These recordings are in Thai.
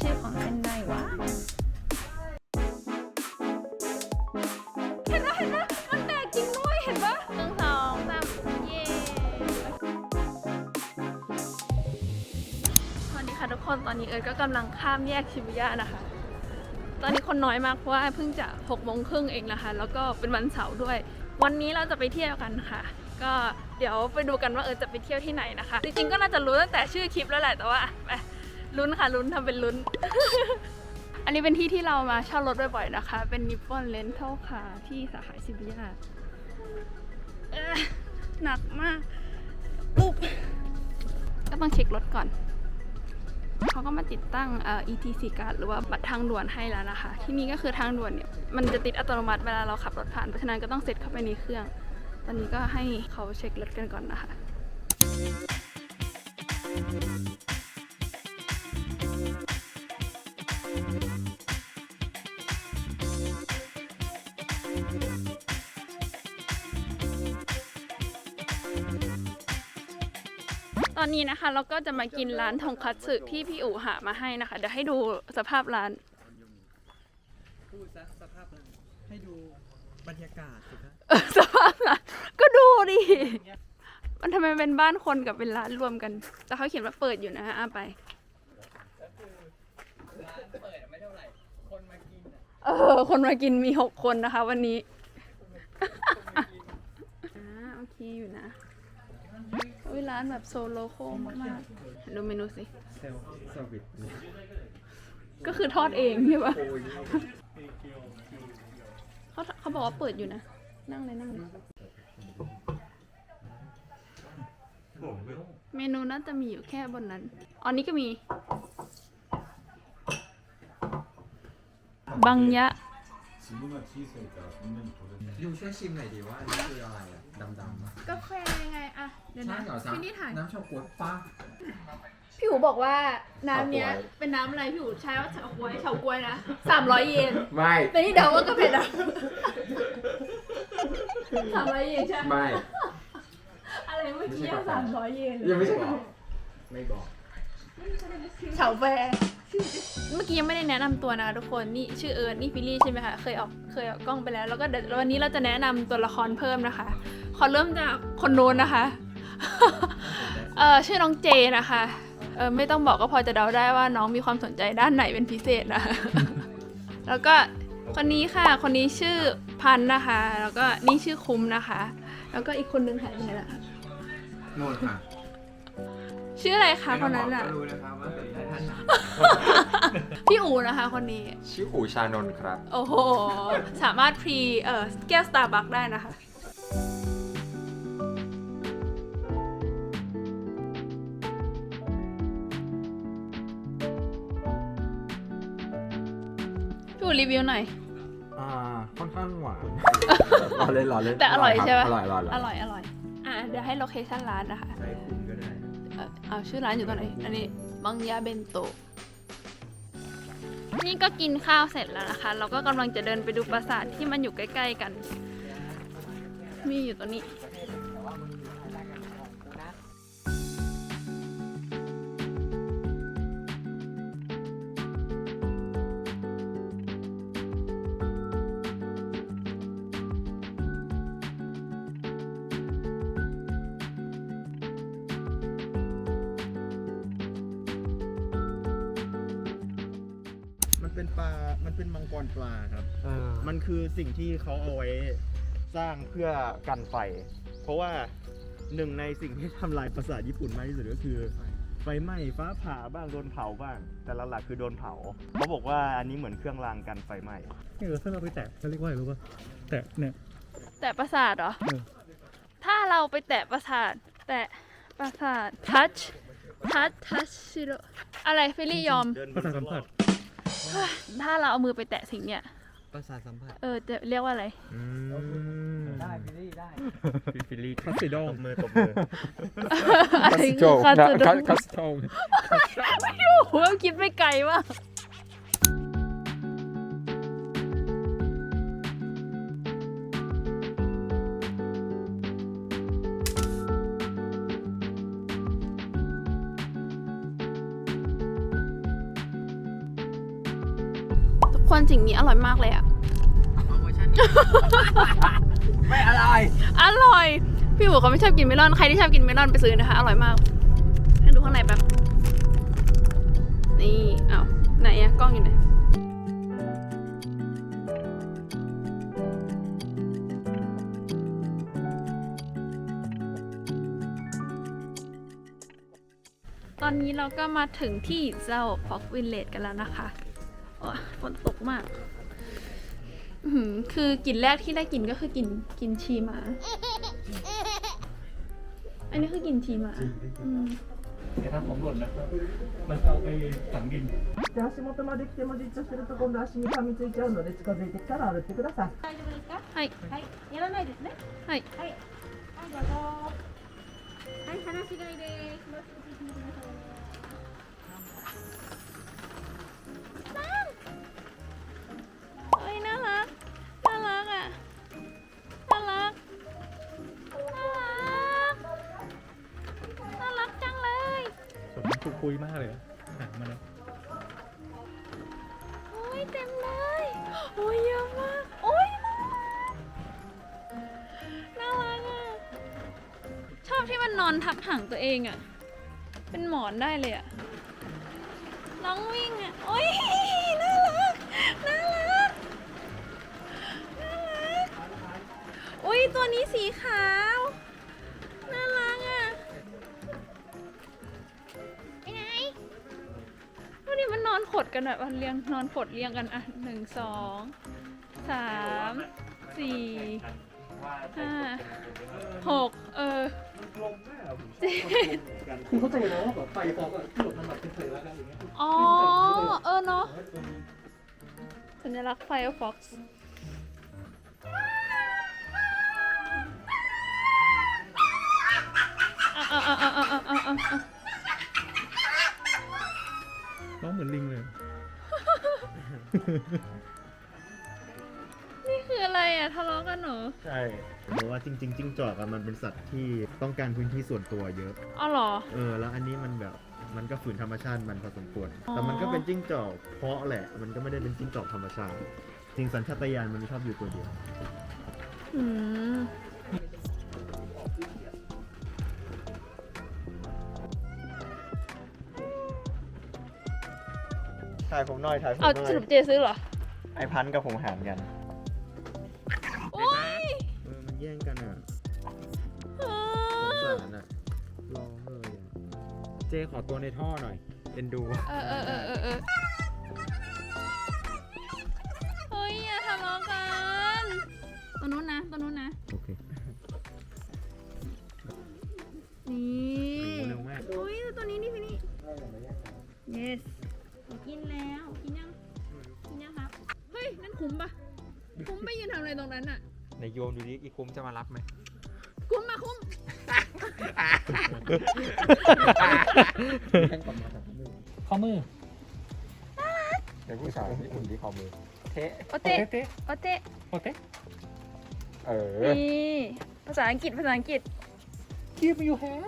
ชื่อของเส้นได้วะเห็นปะเห็นปะมันแตกจริงด้วยเห็นปะหนึ่งสองสามเย้สวัสดีค่ะทุกคนตอนนี้เอิร์ก็กำลังข้ามแยกชิบุย่านะคะ ตอนนี้คนน้อยมากเพราะว่าเพิ่งจะหกโมงครึ่งเองนะคะ แล้วก็เป็นวันเสาร์ด้วย วันนี้เราจะไปเที่ยวกันค่ะ ก็เดี๋ยวไปดูกันว่าเออจะไปเที่ยวที่ไหนนะคะ จริงๆก็น่าจะรู้ตั้งแต่ชื่อคลิปแล้วแหละแต่ว่าไป ลุ้นค่ะลุ้นทำเป็นลุ้น อันนี้เป็นที่ที่เรามาเช่ารถบ่อยๆนะคะ เป็นนิปปอนเลนเทลค่ะที่สาขาชิบุย่าหนักมากอุ๊บก็ต้องเช็ครถก่อน เขาก็มาติดตั้งเอ่อ ETC card หรือว่าบัตรทางด่วนให้แล้วนะคะ ที่นี่ก็คือทางด่วนเนี่ย มันจะติดอัตโนมัติเวลาเราขับรถผ่าน เพราะฉะนั้นก็ต้องเซ็ตเข้าไปในเครื่อง ตอนนี้ก็ให้เขาเช็ครถกันก่อนนะคะ อนนี้นะคะ เราก็จะมากินร้านทงคัตสึที่พี่อู๋หามาให้นะคะ เดี๋ยวให้ดูสภาพร้าน พูดซะสภาพนั้นให้ดูบรรยากาศสิครับเออสภาพร้านก็ดูดิ มันทำไมเป็นบ้านคนกับเป็นร้านรวมกัน แต่เขาเขียนว่าเปิดอยู่นะฮะอะไป ร้านเปิดไม่เท่าไหร่ คนมากินอะเออ คนมากินมีหกคนนะคะ วันนี้อ่าโอเคอยู่นะ อุ้ยร้านแบบโซโลโคมากๆดูเมนูสิ เซลเซอร์วิสก็คือทอดเองใช่ปะเขาเขาบอกว่าเปิดอยู่นะ นั่งเลยนั่งเลยเมนูน่าจะมีอยู่แค่บนนั้น อันนี้ก็มี บังยะ 지구가 지수니까 굉장히 도전. ยูช่วยชิมหน่อยดิว่าอันนี่คืออะไรอ่ะดำๆอ่ะ กาแฟยังไงอะเดี๋ยว ใช่ นะ เหรอ พี่นี่ถ่าย น้ำเฉาก๊วยป้า พี่หูบอกว่าน้ำเนี้ย เฉาก๊วย เป็นน้ำอะไรพี่หูใช้ว่าเฉาก๊วยเฉาก๊วยนะสามร้อยเยน ไม่ แต่นี่เดาว่ากาแฟดำสามร้อยเยนใช่ไหม ไม่ อะไรเมื่อกี้ ไม่ใช่กาแฟ สามร้อยเยน ยังไม่ใช่บอกไม่บอก เฉาแฟ เมื่อกี้ยังไม่ได้แนะนำตัวนะคะทุกคนนี่ชื่อเอิร์นนี่ฟิลลี่ใช่ไหมคะเคยออกเคยออกกล้องไปแล้ว แล้วก็เดี๋ยววันนี้เราจะแนะนำตัวละครเพิ่มนะคะ ขอเริ่มจากคนโน้นนะคะเออชื่อน้องเจนะคะเออไม่ต้องบอกก็พอจะเดาได้ว่าน้องมีความสนใจด้านไหนเป็นพิเศษนะ แล้วก็คนนี้ค่ะ คนนี้ชื่อพันธุ์นะคะ แล้วก็นี่ชื่อคุ้มนะคะ แล้วก็อีกคนนึงหายไปไหนละโน่นค่ะ ชื่ออะไรคะคนนั้นอะอะก็รู้นะครับว่าเป็นท่านไหน พี่อูนะคะคนนี้ ชื่ออูชานนท์ครับ โอ้โห สามารถพรีเอ่อแก้วสตาร์บัคได้นะคะ พี่อูรีวิวหน่อย อ่า ค่อนข้างหวาน รอเล่นรอเล่นแต่อร่อยใช่ปะ อร่อยอร่อยอร่อยอร่อยอะ เดี๋ยวให้โลเคชั่นร้านนะคะใช้คุณก็ได้เอ่อเอาชื่อร้านอยู่ตรงไหน อันนี้บังยาเบนโตะนี่ก็กินข้าวเสร็จแล้วนะคะ เราก็กำลังจะเดินไปดูปราสาทที่มันอยู่ใกล้ ๆกัน มีอยู่ตรงนี้ เป็นปลา มันเป็นมังกรปลาครับเออมันคือสิ่งที่เขาเอาไว้สร้างเพื่อกันไฟ เพราะว่าหนึ่งในสิ่งที่ทำลายปราสาทญี่ปุ่นมากที่สุดก็คือไฟไหม้ฟ้าผ่าบ้างโดนเผาบ้าง แต่หลักๆคือโดนเผาเขาบอกว่าอันนี้เหมือนเครื่องรางกันไฟไหม้เออถ้าเราไปแตะเขาเรียกว่าอะไรรู้ป่ะแตะเนี่ย แต่ปราสาทเหรอ เออ ถ้าเราไปแตะปราสาท แตะปราสาท touch touch touch ชิโรอะไรฟิลลี่ยอม เดินบภานษาทสัมผัส ถ้าเราเอามือไปแตะสิ่งเนี้ยประสาทสัมผัสเออจะเรียกว่าอะไรได้พี่ลี่ได้ฟิลิปคัสซิดอตลบมือตบมืออะไรคือคาสโดคัสทอลโอ้โหคิดไม่ไกลว่าก คนสิ่งนี้อร่อยมากเลยอะไม่อร่อย อร่อย พี่หมูเขาไม่ชอบกินเมลอน ใครที่ชอบกินเมลอนไปซื้อนะคะ อร่อยมาก ให้ดูข้างในแป๊บ นี่อ้าวไหนอะกล้องอยู่ไหนตอนนี้เราก็มาถึงที่เจ้าฟ็อกวินเลดกันแล้วนะคะโอ้ย ฝนตกมาก อื้อหือคือกลิ่นแรกที่ได้กลิ่นก็คือกลิ่นกลิ่นชีหมา อันนี้คือกลิ่นชีหมาอืม อย่าทำผมหล่นนะ มันเอาไปฝังดิน で足元まで来てもじっとすると今度足に噛みついちゃうので近づいてきたら歩ってください。はい。はい、やらないですね。はい。はい、はい、どうぞ。はい、話し飼いです。 คุยคุยมากเลยอะหางมันนะโอ้ยเต็มเลย โอ้ยเยอะมาก โอ้ยน่ารักอะ ชอบที่มันนอนทับหางตัวเองอะ เป็นหมอนได้เลยอะ น้องวิ่งอะ โอ้ยน่ารัก น่ารัก น่ารัก โอ้ยตัวนี้สีขาว กันแบบว่าเรียงนอนฝดเรียงกันอะหนึ่งสองสามสี่ห้าหกเออลมอคุณเข้าใจแล้วว่าแบบไฟฟองก็ที่หลบมันแบบเป็นเผยแล้วกันอย่างเงี้ยอ๋อเออเนาะสัญลักษณ์ไฟฟ็อกซ์ร้องเหมือนลิงเลย นี่คืออะไรอะทะเลาะกันเหรอใช่เพราะว่าจริงๆจิ้งจอกอะมันเป็นสัตว์ที่ต้องการพื้นที่ส่วนตัวเยอะ อ๋อเหรอ เออ แล้วอันนี้มันแบบมันก็ฝืนธรรมชาติมันพอสมควร อ๋อ แต่มันก็เป็นจิ้งจอกเพราะแหละ มันก็ไม่ได้เป็นจิ้งจอกธรรมชาติ จริงสัญชาตญาณมันชอบอยู่ตัวเดียว อืมายผมหน่อยถ่ายผมเอาหน่อสยรุปเจซื้อเหรอ ไอพันธุ์กับผมหารกันโอ้ยเออมันแย่งกันอะเอสงอสารอะร้องเลยอะเจขอตัวในท่อหน่อย เอ็นดู เออเออเออเออ คุ้มไปยืนทำอะไรตรงนั้นอะในโยมดูดิอีคุ้มจะมารับไหมคุ้มมาคุ้มข้อมือเป็นผู้ชายญี่ปุ่นที่คอมือเทะโอเตะ เตะโอเตะ โอเตะเออนี่ ภาษาอังกฤษ ภาษาอังกฤษ give you hand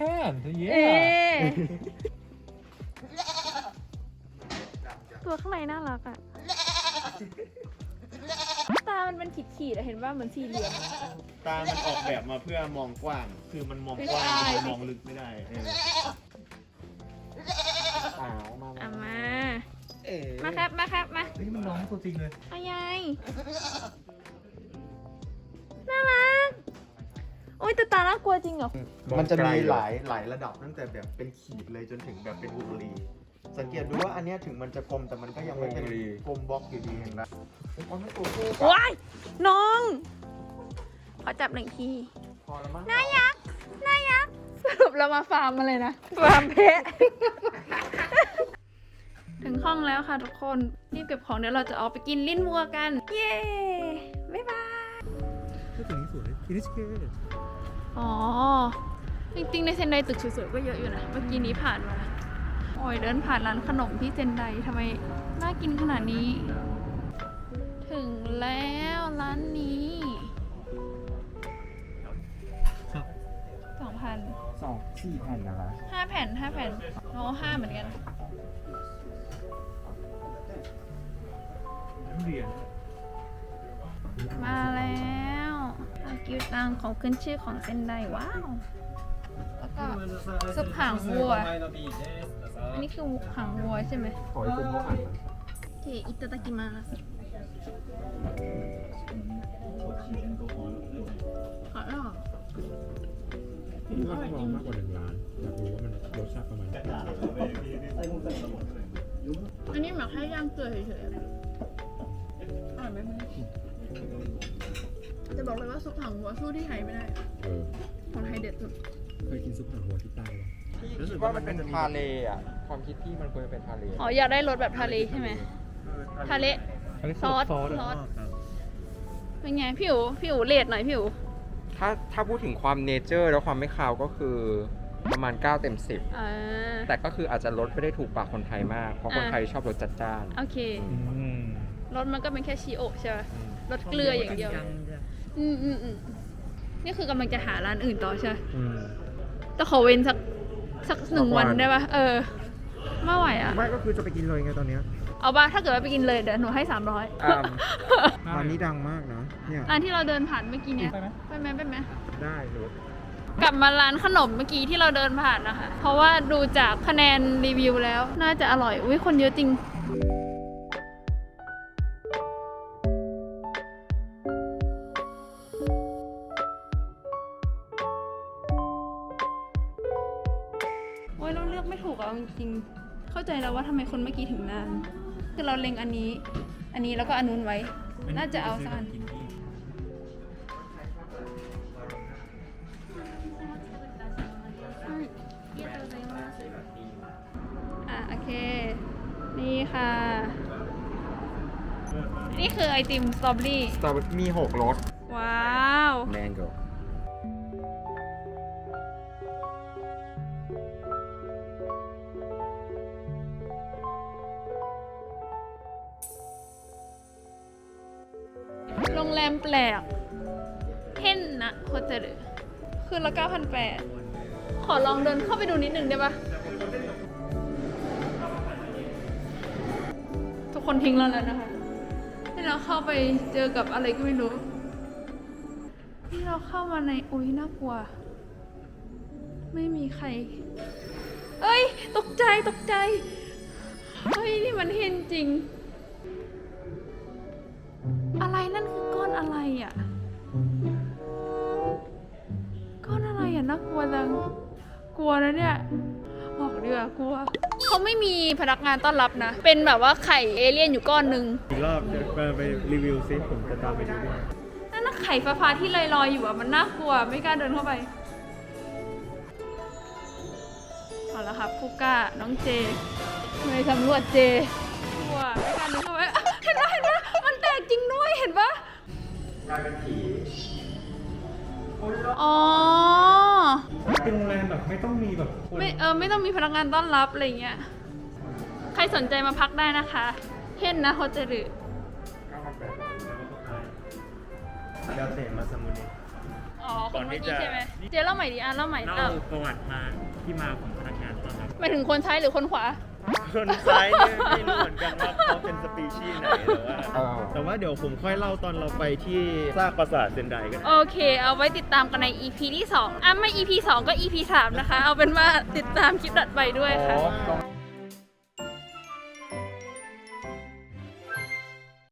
hand เอ๊ yeah ตัวข้างในน่ารักอะ ตา มันเป็นขีดๆอะเห็นว่าเหมือนสี่เหลี่ยมอะตา มันออกแบบมาเพื่อมองกว้าง คือมันมองกว้างมันมองลึกไม่ได้เอออ้าวมาอะมา เอ๊ะมาครับ มาครับ มานี่มันน้องตัวจริงเลย เอายายน่ารัก โอ้ยแต่ตาน่ากลัวจริงเหรอ มันจะมีหลายหลายระดับตั้งแต่แบบเป็นขีดเลยจนถึงแบบเป็นวงรี สังเกตดูว่าอันเนี้ยถึงมันจะกลมแต่มันก็ยังไม่เป็นกลมบล็อกอยู่ดีเห็นไหมมันไม่ตัวผู้ว้ายน้อง ขอจับหนึ่งทีพอแล้วมั้งน่ายักษ์น่ายักษ์สรุปเรามาฟาร์มมาเลยนะฟาร์มเพะ ถึงห้องแล้วค่ะทุกคนรีบเก็บของเดี๋ยวเราจะออกไปกินลิ้นวัวกัน เย้บ๊ายบายตัวนี้สวยอินิสเกอ๋อ จริงๆ ในเซนไดตึกสวยๆก็เยอะอยู่นะ เมื่อกี้นี้ผ่านมาโอ้ยเดินผ่านร้านขนมที่เซนไดทำไมน่ากินขนาดนี้ ถึงแล้วร้านนี้สองพันสองสี่แผ่นนะคะห้าแผ่นห้าแผ่นโอ้ห้าเหมือนกันเหรียญมาแล้วอากิวตังของขึ้นชื่อของเซนไดว้าว แล้วก็ซุปหางวัว อันนี้คือหางวัวใช่ไหมขอให้คุณพ่ออ่านนะโอเคอิตาตากิมาสอร่อยพี่ว่าต้องลองมากกว่าหนึ่งร้านอยากรู้ว่ามันรสชาติประมาณไหนอันนี้หมักให้ย่างเกลือเฉยๆอะอร่อยไหมมันจะบอกเลยว่าซุปหางวัวสู้ที่ไทยไม่ได้ เออ ของไทยเด็ดสุด เคยกินซุปหางวัวที่ใต้ปะ รู้สึกว่ามันเป็นทะเลอะความคิดพี่มันควรจะเป็นทะเลอ๋ออยากได้รสแบบทะเลใช่ไหมทะเลซอสซอสเป็นไงพี่อู๋พี่อู๋เลดหน่อยพี่อู๋ถ้าถ้าพูดถึงความเนเจอร์แล้วความไม่คาวก็คือประมาณ 9 เต็มอ่า10แต่ก็คืออาจจะลดไม่ได้ถูกปากคนไทยมาก เพราะคนอ่า ไทยชอบรสจัดจ้าน โอเคอืมรสมันก็เป็นแค่ชีโอะใช่ไหมรสเกลืออย่างเดียว อืมอืมอืมนี่คือกำลังจะหาร้านอื่นต่อใช่ไหมอืม แต่ขอเว้นสัก สักหนึ่งสักวัวันนได้ปะเออ ไม่ไหวอะ ไม่ก็คือจะไปกินเลยไงตอนเนี้ยเอาป่ะถ้าเกิดว่าไปกินเลยเดี๋ยวหนูให้สามร้อยอ่า ร้านนี้ดังมากนะ เนี่ยร้านที่เราเดินผ่านเมื่อกี้เนี่ยไปไหม ไปไหมไปไหม ได้หนูกลับมาร้านขนมเมื่อกี้ที่เราเดินผ่านนะคะ เพราะว่าดูจากคะแนนรีวิวแล้ว น่าจะอร่อย อุ้ยคนเยอะจริง ใจแล้วว่าทำไมคนเมื่อกี้ถึงนานคือเราเล็งอันนี้ อันนี้แล้วก็อันนู้นไว้ น่าจะเอาสักอันอะโอเค นี่ค่ะ นี่คือไอติมสตรอเบอรี่สตรอเบอรี่มี6รส รงแรมแปลกเห็นนะโคเจรุคืนละ9,800 ขอลองเดินเข้าไปดูนิดนึงได้ปะทุกคนทิ้งเราแล้วนะคะที่เราเข้าไปเจอกับอะไรก็ไม่รู้ ที่เราเข้ามาในอุ้ยน่ากลัว ไม่มีใคร เอ้ย ตกใจตกใจ เฮ้ย นี่มันเห็นจริง อนอะไรอะก้อนอะไรอะน่ากลัวจังกลัวนะเนี่ยบอกดีกว่ากลัวเขาไม่มีพนักงานต้อนรับนะ เป็นแบบว่าไข่เอเลี่ยนอยู่ก้อนหนึ่งอีกรอบเดี๋ยวไปไปรีวิวซิผมจะตามไปดูด้วยนั่นน่ะไข่ฟ้าๆที่ลอยๆอยู่อะมันน่ากลัวไม่กล้าเดินเข้าไปเอาละครับผู้กล้าน้องเจไปสำรวจเจกลัวไม่กล้าเดินเข้าไป กลายเป็นผีอ๋อ เป็นโรงแรมแบบไม่ต้องมีแบบคนไม่เออไม่ต้องมีพนักงานต้อนรับอะไรเงี้ย ใครสนใจมาพักได้นะคะ เห็นนะโฮเจรุเดลเตมาสมุนิอ๋อคนเมื่อกี้ใช่ไหมเจ๊เล่าใหม่ดิอะเล่าใหม่เล่าเล่าประวัติมาที่มาของพนักงานตอนนั้นหมายถึงคนซ้ายหรือคนขวา คนซ้ายเนี่ยไม่รู้เหมือนกันว่าเขาเป็นสปีชีส์ไหนแต่ว่าแต่ว่าเดี๋ยวผมค่อยเล่าตอนเราไปที่ซากปราสาทเซนไดกันโอเค เอาไว้ติดตามกันใน EP ที่ 2อะไม่ EP 2 ก็ EP 3 นะคะ เอาเป็นว่าติดตามคลิปดัดไปด้วยค่ะอ๋อ